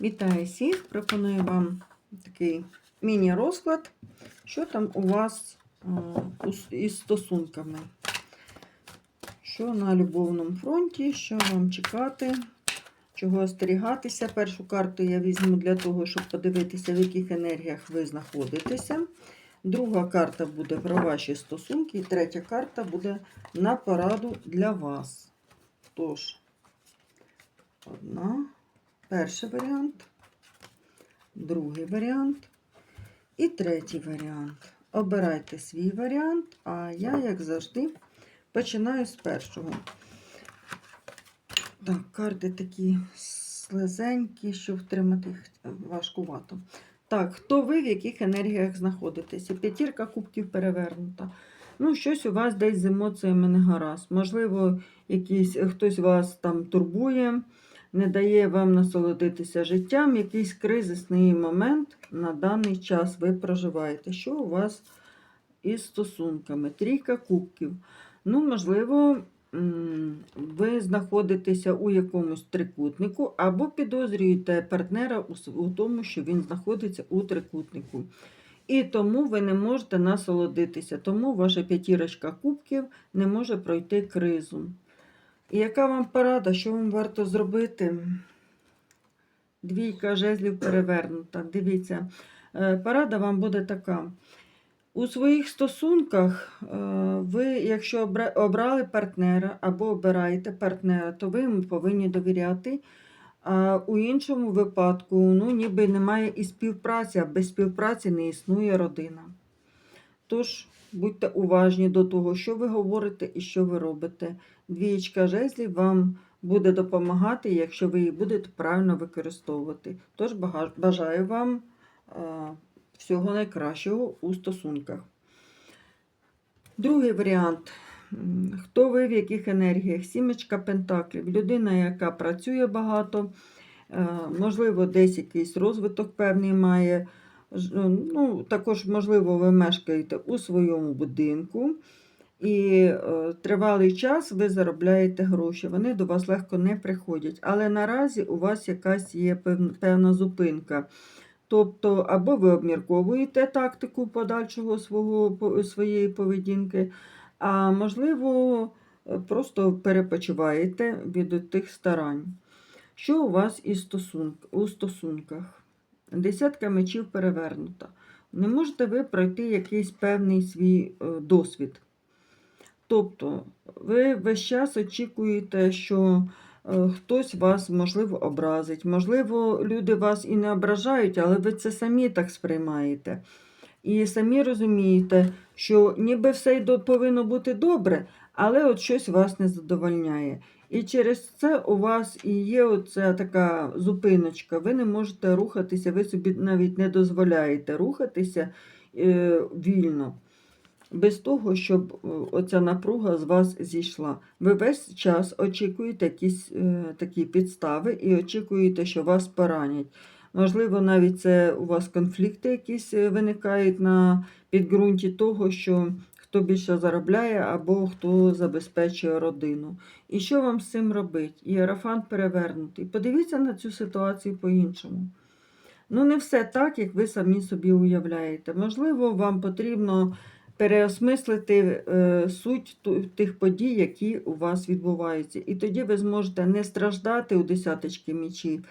Вітаю всіх! Пропоную вам такий міні-розклад, що там у вас із стосунками. Що на любовному фронті, що вам чекати, чого остерігатися. Першу карту я візьму для того, щоб подивитися, в яких енергіях ви знаходитеся. Друга карта буде про ваші стосунки, і третя карта буде на пораду для вас. Тож, одна. Перший варіант, другий варіант і третій варіант. Обирайте свій варіант, а я, як завжди, починаю з першого. Так, карти такі слезенькі, що втримати їх важкувато. Так, хто ви, в яких енергіях знаходитеся? П'ятірка кубків перевернута. Ну, щось у вас десь з емоціями не гаразд. Можливо, якийсь, хтось вас там турбує не дає вам насолодитися життям, якийсь кризисний момент на даний час ви проживаєте. Що у вас із стосунками? Трійка кубків. Ну, можливо, ви знаходитеся у якомусь трикутнику або підозрюєте партнера у тому, що він знаходиться у трикутнику. І тому ви не можете насолодитися, тому ваша п'ятірочка кубків не може пройти кризу. І яка вам порада, що вам варто зробити? Двійка жезлів перевернута. Дивіться, е, порада вам буде така. У своїх стосунках е, ви, якщо обрали партнера або обираєте партнера, то ви йому повинні довіряти. А у іншому випадку, ну, ніби немає і співпраці, а без співпраці не існує родина. Тож, будьте уважні до того, що ви говорите і що ви робите. Двієчка жезлів вам буде допомагати, якщо ви її будете правильно використовувати. Тож бажаю вам е, всього найкращого у стосунках. Другий варіант. Хто ви в яких енергіях? Сімечка пентаклів. Людина, яка працює багато, е, можливо, десь якийсь розвиток певний має. Ну, також, можливо, ви мешкаєте у своєму будинку. І е, тривалий час ви заробляєте гроші, вони до вас легко не приходять. Але наразі у вас якась є певна зупинка. Тобто, або ви обмірковуєте тактику подальшого свого, своєї поведінки, а можливо, просто перепочиваєте від тих старань. Що у вас із стосунк, у стосунках? Десятка мечів перевернута. Не можете ви пройти якийсь певний свій е, досвід. Тобто, ви весь час очікуєте, що е, хтось вас, можливо, образить. Можливо, люди вас і не ображають, але ви це самі так сприймаєте. І самі розумієте, що ніби все повинно бути добре, але от щось вас не задовольняє. І через це у вас і є оця така зупиночка. Ви не можете рухатися, ви собі навіть не дозволяєте рухатися е, вільно без того, щоб е, оця напруга з вас зійшла. Ви весь час очікуєте якісь е, такі підстави і очікуєте, що вас поранять. Можливо, навіть це у вас конфлікти якісь е, виникають на підґрунті того, що хто більше заробляє або хто забезпечує родину. І що вам з цим робити? Іерофант перевернутий. Подивіться на цю ситуацію по-іншому. Ну, не все так, як ви самі собі уявляєте. Можливо, вам потрібно переосмислити е, суть тих подій, які у вас відбуваються. І тоді ви зможете не страждати у десяточки мічів,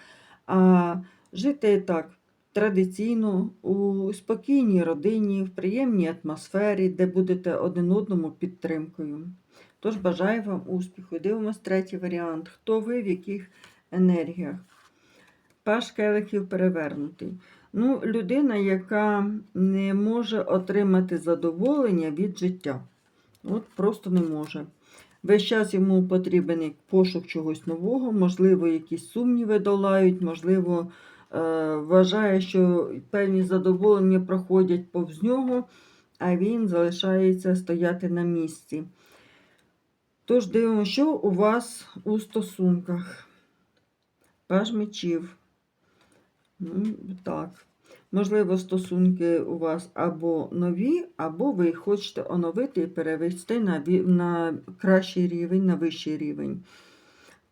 а жити так традиційно, у спокійній родині, в приємній атмосфері, де будете один одному підтримкою. Тож бажаю вам успіху. Дивимось третій варіант. Хто ви в яких енергіях? Паш келихів перевернутий. Ну, людина, яка не може отримати задоволення від життя. От просто не може. Весь час йому потрібен пошук чогось нового, можливо, якісь сумніви долають, можливо, е, вважає, що певні задоволення проходять повз нього, а він залишається стояти на місці. Тож дивимося, що у вас у стосунках. Паж мечів. Ну, так. Можливо, стосунки у вас або нові, або ви хочете оновити і перевести на, на кращий рівень, на вищий рівень.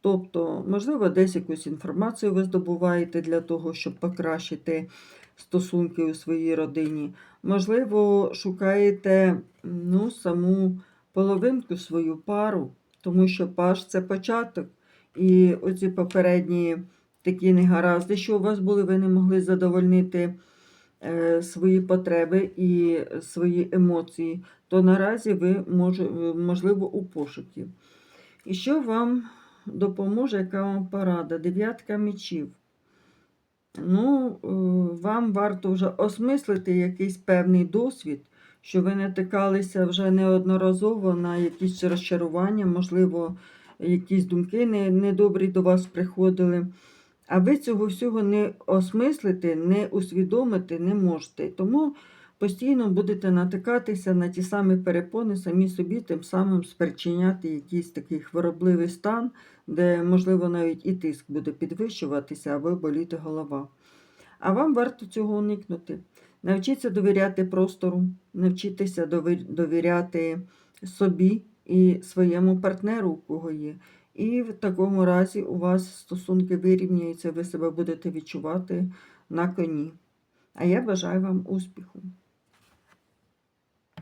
Тобто, можливо, десь якусь інформацію ви здобуваєте для того, щоб покращити стосунки у своїй родині. Можливо, шукаєте ну, саму половинку свою пару, тому що паш це початок. І оці попередні такі негаразди, що у вас були, ви не могли задовольнити е, свої потреби і свої емоції, то наразі ви може, можливо у пошукі. І що вам допоможе, яка вам порада? Дев'ятка мечів. Ну, е, вам варто вже осмислити якийсь певний досвід, що ви натикалися вже неодноразово на якісь розчарування, можливо, якісь думки недобрі до вас приходили. А ви цього всього не осмислити, не усвідомити не можете. Тому постійно будете натикатися на ті самі перепони, самі собі, тим самим спричиняти якийсь такий хворобливий стан, де, можливо, навіть і тиск буде підвищуватися або боліти голова. А вам варто цього уникнути. Навчіться довіряти простору, навчитися довіряти собі і своєму партнеру, у кого є. І в такому разі у вас стосунки вирівняються, ви себе будете відчувати на коні. А я бажаю вам успіху.